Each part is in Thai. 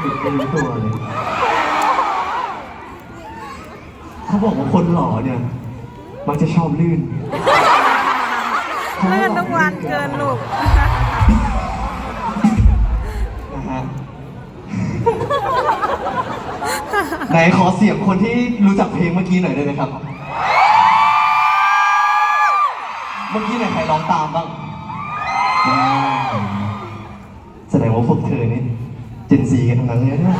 หลุดไม่รู้ตัวเลยเขาบอกว่าคนหล่อเนี่ย มักจะชอบลื่นเลื่อนทุกวันเกินลูกนะฮะไหนขอเสียงคนที่รู้จักเพลงเมื่อกี้หน่อยได้ไหมครับ เมื่อกี้ไหนใครร้องตามบ้างอ่าแสดงว่าพวกเธอนี่ เจนซีกันทั้งนั้นเลยเนี่ย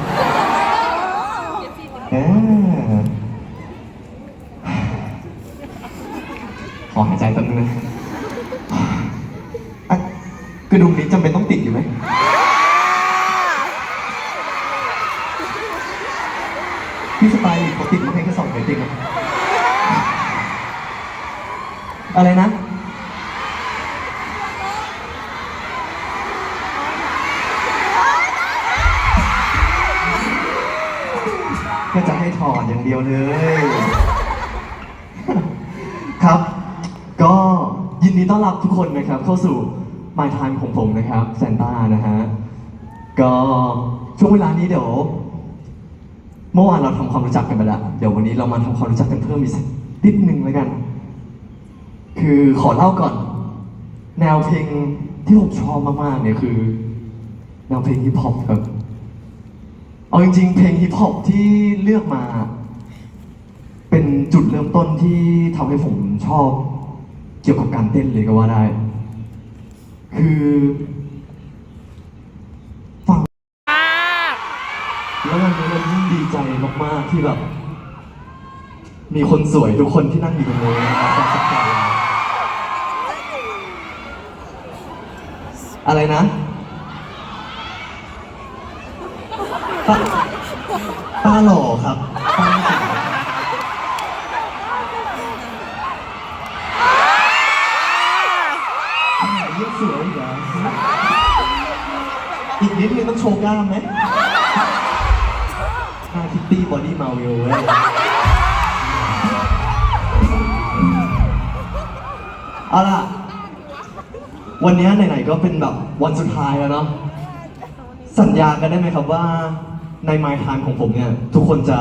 อ่าขอหายใจแป๊บนึงนะอะกระดุมนี้จำเป็นต้องติดอยู่ไหมพี่สไตล์เขาติดมาให้แค่สองเพลงเองอะอะไรนะ ก็จะให้ถอดอย่างเดียวเลย ครับ ก็ยินดีต้อนรับทุกคนนะครับ เข้าสู่ My Time ของผมนะครับแซนต้านะฮะ ก็ช่วงเวลานี้เดี๋ยว เมื่อวานเราทำความรู้จักกันไปแล้ว เดี๋ยววันนี้เรามาทำความรู้จักกันเพิ่มอีกสักนิดนึงแล้วกัน คือขอเล่าก่อน แนวเพลงที่ผมชอบมากๆเนี่ยคือแนวเพลงฮิปฮอปครับ เอาจริงๆ เพลงฮิปฮอปที่เลือกมา เป็นจุดเริ่มต้นที่ทำให้ผมชอบ เกี่ยวกับการเต้นเลยก็ว่าได้ คือ ฟังแล้ววันนี้เรายิ่งดีใจมากๆที่แบบ มีคนสวยทุกคนที่นั่งอยู่ตรงนี้นะครับสักการอะไรนะ ป้าป้าหล่อครับป้าสวยอ่ายิ่งสวยอีกเหรออีกนิดนึงต้องโชว์กล้ามไหมหน้าคิตตี้บอดี้มาวิลเว้ยเอาล่ะ วันนี้ไหนๆก็เป็นแบบวันสุดท้ายแล้วเนาะ สัญญากันได้ไหมครับว่าในไม t ไทม์ของผมเนี่ย ทุกคนจะ